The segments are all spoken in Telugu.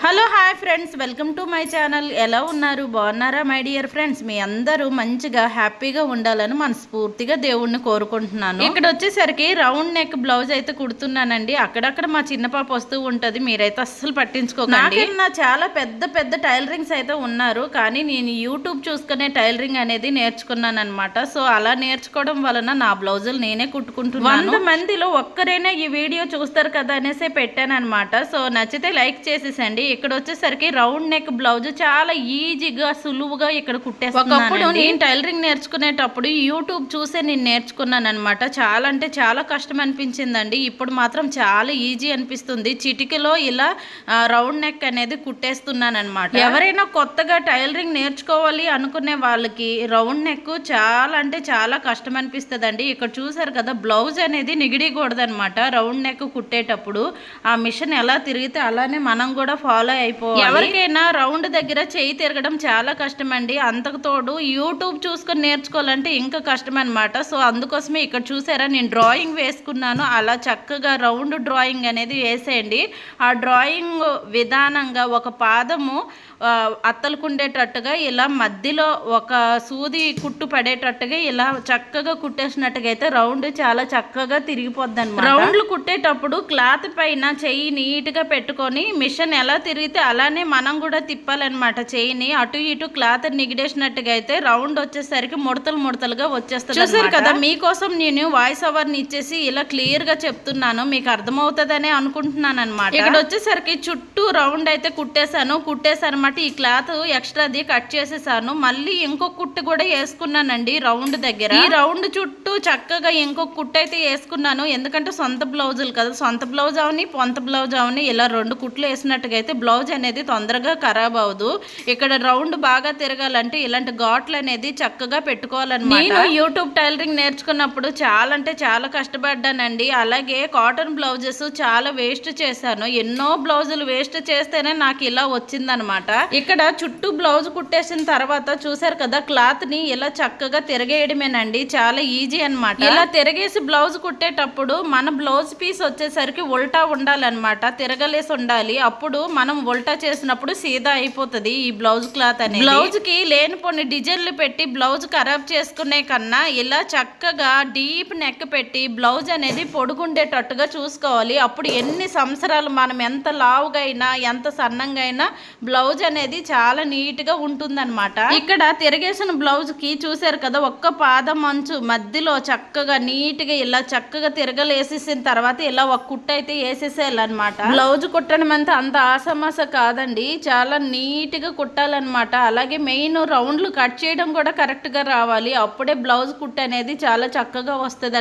Hello hi friends welcome to my channel. ఎలా ఉన్నారు? బాగున్నారా మై డియర్ ఫ్రెండ్స్? మీ అందరూ మంచిగా హ్యాపీగా ఉండాలని మనస్ఫూర్తిగా దేవుణ్ణి కోరుకుంటున్నాను. ఇక్కడ వచ్చేసరికి రౌండ్ నెక్ బ్లౌజ్ అయితే కుడుతున్నానండి. అక్కడక్కడ మా చిన్న పాప వస్తూ ఉంటది. మీరైతే అస్సలు పట్టించుకోకండి. నా చాలా పెద్ద పెద్ద టైలరింగ్స్ అయితే ఉన్నారు. కానీ నేను యూట్యూబ్ చూసుకునే టైలరింగ్ అనేది నేర్చుకున్నాను అనమాట సో అలా నేర్చుకోవడం వలన నా బ్లౌజులు నేనే కుట్టుకుంటున్నాను. వంద మందిలో ఒక్కరైనా ఈ వీడియో చూస్తారు కదా అనేసి పెట్టాను అనమాట సో నచ్చితే లైక్ చేసేసండి. ఇక్కడ వచ్చేసరికి రౌండ్ నెక్ బ్లౌజ్ చాలా ఈజీగా సులువుగా ఇక్కడ కుట్టేస్తున్నాను ఒకప్పుడు నేను టైలరింగ్ నేర్చుకునేటప్పుడు యూట్యూబ్ చూసే నేను నేర్చుకున్నాను అనమాట చాలా అంటే చాలా కష్టం అనిపించిందండి ఇప్పుడు మాత్రం చాలా ఈజీ అనిపిస్తుంది. చిటికలో ఇలా రౌండ్ నెక్ అనేది కుట్టేస్తున్నాను అనమాట ఎవరైనా కొత్తగా టైలరింగ్ నేర్చుకోవాలి అనుకునే వాళ్ళకి రౌండ్ నెక్ చాలా అంటే చాలా కష్టం అనిపిస్తుందండి ఇక్కడ చూసారు కదా బ్లౌజ్ అనేది నిగిడకూడదు అనమాట రౌండ్ నెక్ కుట్టేటప్పుడు. ఆ మిషన్ ఎలా తిరిగితే అలానే మనం కూడా ఫాలో అయిపోవాలి. ఎవరికైనా రౌండ్ దగ్గర చేయి తిరగడం చాలా కష్టం అండి అంతకు తోడు యూట్యూబ్ చూసుకొని నేర్చుకోవాలంటే ఇంకా కష్టం అనమాట సో అందుకోసమే ఇక్కడ చూసారా నేను డ్రాయింగ్ వేసుకున్నాను. అలా చక్కగా రౌండ్ డ్రాయింగ్ అనేది వేసేయండి. ఆ డ్రాయింగ్ విధానంగా ఒక పాదము అత్తలుకుండేటట్టుగా ఇలా మధ్యలో ఒక సూది కుట్టు పడేటట్టుగా ఇలా చక్కగా కుట్టేసినట్టుగా అయితే రౌండ్ చాలా చక్కగా తిరిగిపోద్ది అనమాట రౌండ్లు కుట్టేటప్పుడు క్లాత్ పైన చెయ్యి నీట్గా పెట్టుకొని మిషన్ ఎలా తిరిగితే అలానే మనం కూడా తిప్పాలన్నమాట చెయ్యిని అటు ఇటు క్లాత్ నిగిడేసినట్టుగా అయితే రౌండ్ వచ్చేసరికి ముడతలు ముడతలుగా వచ్చేస్తుంది చూసారు కదా మీకోసం నేను వాయిస్ ఓవర్ని ఇచ్చేసి ఇలా క్లియర్గా చెప్తున్నాను. మీకు అర్థమవుతుందనే అనుకుంటున్నాను అనమాట ఇక్కడ వచ్చేసరికి చుట్టూ రౌండ్ అయితే కుట్టేశాను. కుట్టేసాను అనమాట ఈ క్లాత్ ఎక్స్ట్రాది కట్ చేసేసాను. మళ్ళీ ఇంకొక కుట్టు కూడా వేసుకున్నానండి రౌండ్ దగ్గర. ఈ రౌండ్ చుట్టూ చక్కగా ఇంకొక కుట్టు అయితే వేసుకున్నాను. ఎందుకంటే సొంత బ్లౌజులు కదా. సొంత బ్లౌజ్ అవని పొంత బ్లౌజ్ అవని ఇలా రెండు కుట్లు వేసినట్టుగా అయితే బ్లౌజ్ అనేది తొందరగా ఖరాబ్ అవ్వదు. ఇక్కడ రౌండ్ బాగా తిరగాలంటే ఇలాంటి ఘాట్లు అనేది చక్కగా పెట్టుకోవాలన్నమాట. నేను యూట్యూబ్ టైలరింగ్ నేర్చుకున్నప్పుడు చాలా అంటే చాలా కష్టపడ్డానండి. అలాగే కాటన్ బ్లౌజెస్ చాలా వేస్ట్ చేశాను. ఎన్నో బ్లౌజులు వేస్ట్ చేస్తేనే నాకు ఇలా వచ్చిందనమాట ఇక్కడ చుట్టూ బ్లౌజ్ కుట్టేసిన తర్వాత చూసారు కదా క్లాత్ని ఇలా చక్కగా తిరగేయడమేనండి. చాలా ఈజీ అన్నమాట. ఇలా తిరగేసి బ్లౌజ్ కుట్టేటప్పుడు మన బ్లౌజ్ పీస్ వచ్చేసరికి ఉల్టా ఉండాలన్నమాట. తిరగలేసి ఉండాలి. అప్పుడు మనం ఉల్టా చేసినప్పుడు సీదా అయిపోతుంది ఈ బ్లౌజ్ క్లాత్ అనేది. బ్లౌజ్కి లేనిపోని డిజైన్లు పెట్టి బ్లౌజ్ ఖరాబ్ చేసుకునే కన్నా ఇలా చక్కగా డీప్ నెక్ పెట్టి బ్లౌజ్ అనేది పొడుగుండేటట్టుగా చూసుకోవాలి. అప్పుడు ఎన్ని సంవత్సరాలు మనం ఎంత లావుగా అయినా ఎంత సన్నంగా అయినా బ్లౌజ్ అనేది చాలా నీట్గా ఉంటుందన్నమాట. ఇక్కడ తిరగేసిన బ్లౌజ్కి చూసారు కదా ఒక్క పాదం మంచు మధ్యలో చక్కగా నీట్గా ఇలా చక్కగా తిరగలేసేసిన తర్వాత ఇలా ఒక కుట్టు అయితే వేసేసేయాలన్నమాట. బ్లౌజ్ కుట్టడం అంతా అంత ఆసమాస కాదండి చాలా నీట్గా కుట్టాలన్నమాట. అలాగే మెయిన్ రౌండ్లు కట్ చేయడం కూడా కరెక్ట్గా రావాలి. అప్పుడే బ్లౌజ్ కుట్ అనేది చాలా చక్కగా వస్తుంది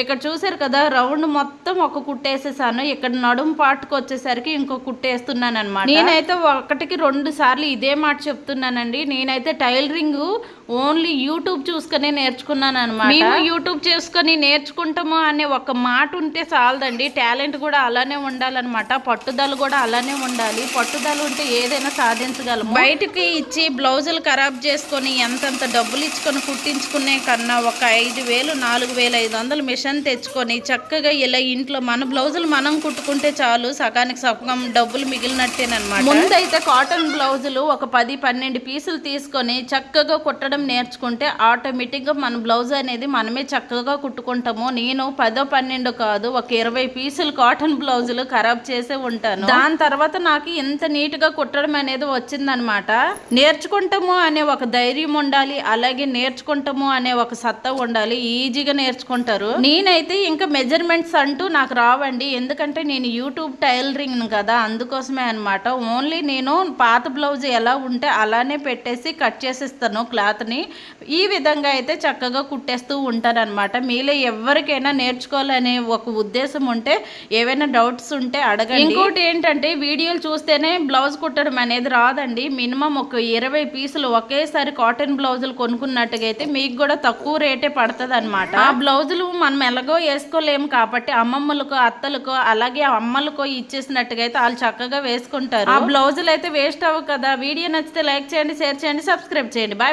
ఇక్కడ చూసారు కదా రౌండ్ మొత్తం ఒక కుట్టేసేసాను ఇక్కడ నడుము పాటుకు వచ్చేసరికి ఇంకో కుట్టేస్తున్నాను అనమాట నేనైతే ఒకటికి రెండు సార్లు ఇదే మాట చెప్తున్నానండి. నేనైతే టైలరింగ్ ఓన్లీ యూట్యూబ్ చూసుకొని నేర్చుకున్నాను అనమాట మేము యూట్యూబ్ చూసుకొని నేర్చుకుంటాము అనే ఒక మాట ఉంటే చాలదండి. టాలెంట్ కూడా అలానే ఉండాలన్నమాట. పట్టుదల కూడా అలానే ఉండాలి. పట్టుదల ఉంటే ఏదైనా సాధించగలము. బయటకి ఇచ్చి బ్లౌజులు ఖరాబ్ చేసుకొని ఎంతంత డబ్బులు ఇచ్చుకొని కుట్టించుకునే కన్నా ఒక ఐదు వేలు నాలుగు వేలు ఐదు వందలు మిషన్ తెచ్చుకొని చక్కగా ఇలా ఇంట్లో మన బ్లౌజులు మనం కుట్టుకుంటే చాలు సగానికి సగం డబ్బులు మిగిలినట్టేనమాట ముందైతే కాటన్ బ్లౌజులు ఒక పది పన్నెండు పీసులు తీసుకొని చక్కగా కుట్టడం నేర్చుకుంటే ఆటోమేటిక్గా మన బ్లౌజ్ అనేది మనమే చక్కగా కుట్టుకుంటాము. నేను పదో పన్నెండు కాదు ఒక ఇరవై పీసులు కాటన్ బ్లౌజులు ఖరాబ్ చేసే ఉంటాను. దాని తర్వాత నాకు ఇంత నీట్గా కుట్టడం అనేది వచ్చిందనమాట. నేర్చుకుంటాము అనే ఒక ధైర్యం ఉండాలి అలాగే నేర్చుకుంటాము అనే ఒక సత్తా ఉండాలి ఈజీగా నేర్చుకుంటారు. నేనైతే ఇంకా మెజర్మెంట్స్ అంటూ నాకు రావండి. ఎందుకంటే నేను యూట్యూబ్ టైలరింగ్ కదా అందుకోసమే అన్నమాట. ఓన్లీ నేను పాత బ్లౌజ్ ఎలా ఉంటే అలానే పెట్టేసి కట్ చేసిస్తాను క్లాత్ని ఈ విధంగా అయితే చక్కగా కుట్టేస్తూ ఉంటానన్నమాట మీలో ఎవరికైనా నేర్చుకోవాలనే ఒక ఉద్దేశం ఉంటే ఏవైనా డౌట్స్ ఉంటే అడగండి. ఇంకోటి ఏంటంటే వీడియోలు చూస్తేనే బ్లౌజ్ కుట్టడం అనేది రాదండి. మినిమం ఒక ఇరవై పీసులు ఒకేసారి కాటన్ బ్లౌజులు కొనుక్కున్నట్టుగా అయితే మీకు కూడా తక్కువ రేటే పడుతుంది అనమాట ఆ బ్లౌజులు మనం ఎలాగో వేసుకోలేము కాబట్టి అమ్మమ్మలకో అత్తలకో అలాగే అమ్మలకో ఇచ్చేసినట్టుగా అయితే వాళ్ళు చక్కగా వేసుకుంటారు. ఆ బ్లౌజులు అయితే వేస్ట్ అవ్వవు కదా. వీడియో నచ్చితే లైక్ చేయండి షేర్ చేయండి సబ్స్క్రైబ్ చేయండి. బాయ్